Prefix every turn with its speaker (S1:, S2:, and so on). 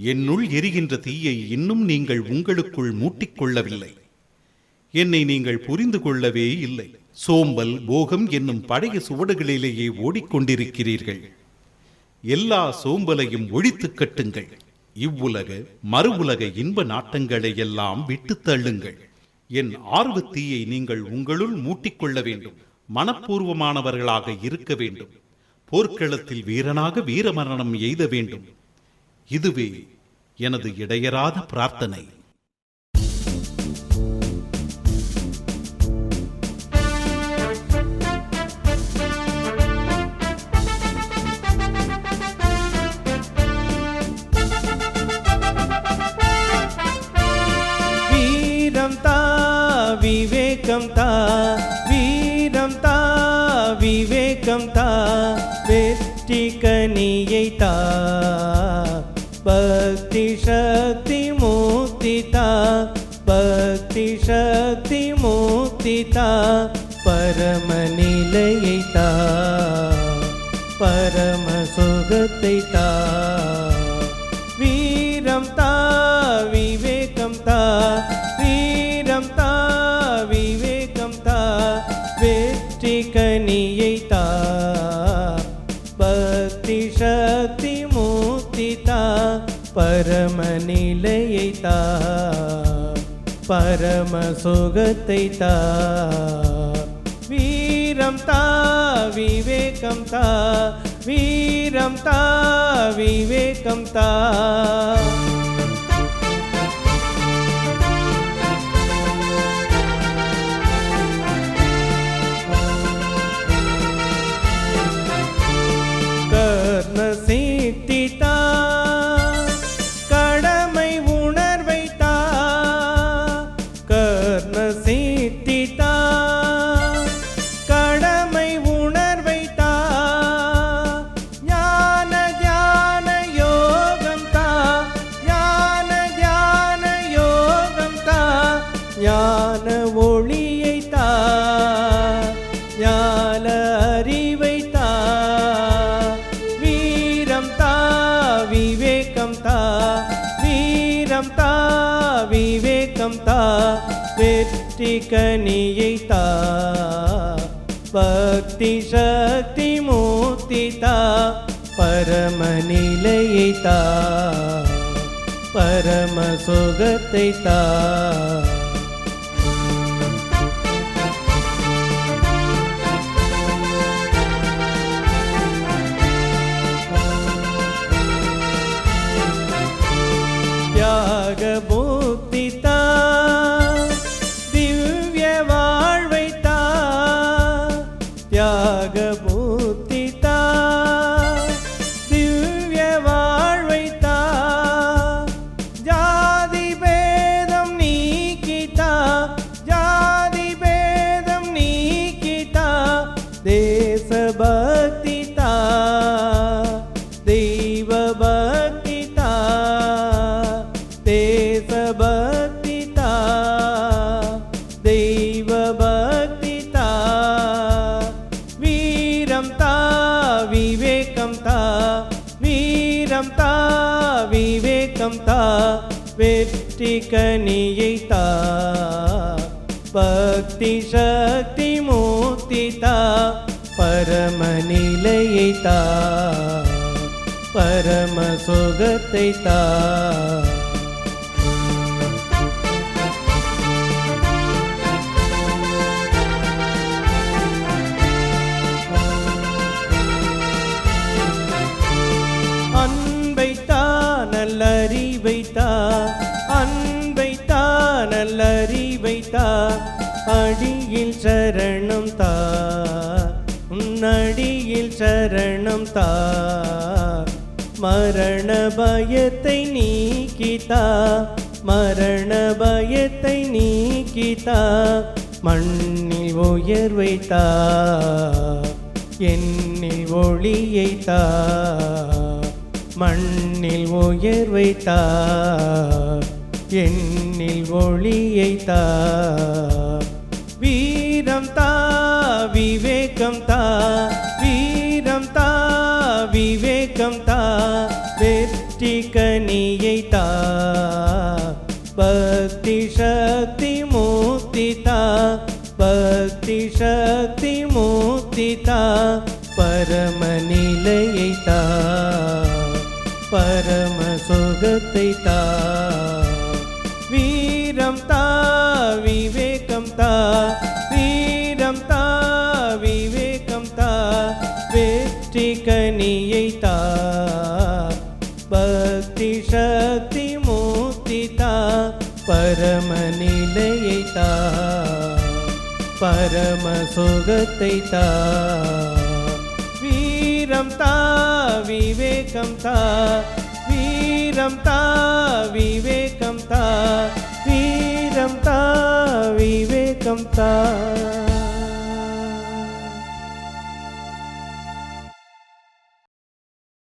S1: என்னுள் எரிகின்ற தீயை இன்னும் நீங்கள் உங்களுக்குள் மூட்டிக்கொள்ளவில்லை. என்னை நீங்கள் புரிந்து கொள்ளவே இல்லை. சோம்பல் போகம் என்னும் பழைய சுவடுகளிலேயே ஓடிக்கொண்டிருக்கிறீர்கள். எல்லா சோம்பலையும் ஒழித்துக் கட்டுங்கள். இவ்வுலக மறு உலக இன்ப நாட்டங்களை எல்லாம் விட்டு தள்ளுங்கள். என் ஆர்வத்தீயை நீங்கள் உங்களுள் மூட்டிக்கொள்ள வேண்டும். மனப்பூர்வமானவர்களாக இருக்க வேண்டும். போர்க்களத்தில் வீரனாக வீரமரணம் எய்த வேண்டும். இதுவே எனது இடையராத பிரார்த்தனை.
S2: வீரம் தா விவேகம் தா வீரம் தா விவேகம் தா வெற்றி கனியை தா. பக்தி சக்தி மூர்த்திதா பக்தி சக்தி மூர்த்தி தா பரம நிலையை தா பரம சுகத்தை தா பரமநிலையை தா பரம சுகத்தை தா. வீரம் தா விவேகம் தா வீரம் தா விவேகம் தா. சிருஷ்டிகனியை தா பக்தி சக்தி மூர்த்தி தா பரமநிலையை தா பரம சுகத்தை தா தேசபக்தி தா தெய்வ பக்தி தா வீரம் தா விவேகம் தா வீரம் தா பக்தி சக்தி மூர்த்தி பரமநிலையைத்தா பரம நல்லறிவைத்தா அன்பைத்தா நல்லறிவைத்தா அடியில் சரணம் தா உன்னடியில் சரணம் தா மரண பயத்தை நீக்கிதா மரண பயத்தை நீக்கிதா மண்ணில் உயர்வைத்தா என்னில் ஒளியைத்தா மண்ணில் உயர்வை தா எண்ணில் ஒளியை தா வீரம் தா விவேகம் தா வீரம் தா விவேகம் தா வெற்றி கனியை தா பக்தி சக்தி மூர்த்தி தா பக்தி சக்தி மூர்த்தி தா பரமநிலையை தா பரம சுகத்தை தா வீரம் தா விவேகம் தா. வீரம் தா விவேகம் தா. வெற்றி கனியை தா. பக்தி சக்தி மூர்த்தி தா. பரம நிலையை தா. பரம சுகத்தை தா. வீரம் தா விவேகம் தா வீரம் தா விவேகம் தா வீரம் தா விவேகம் தா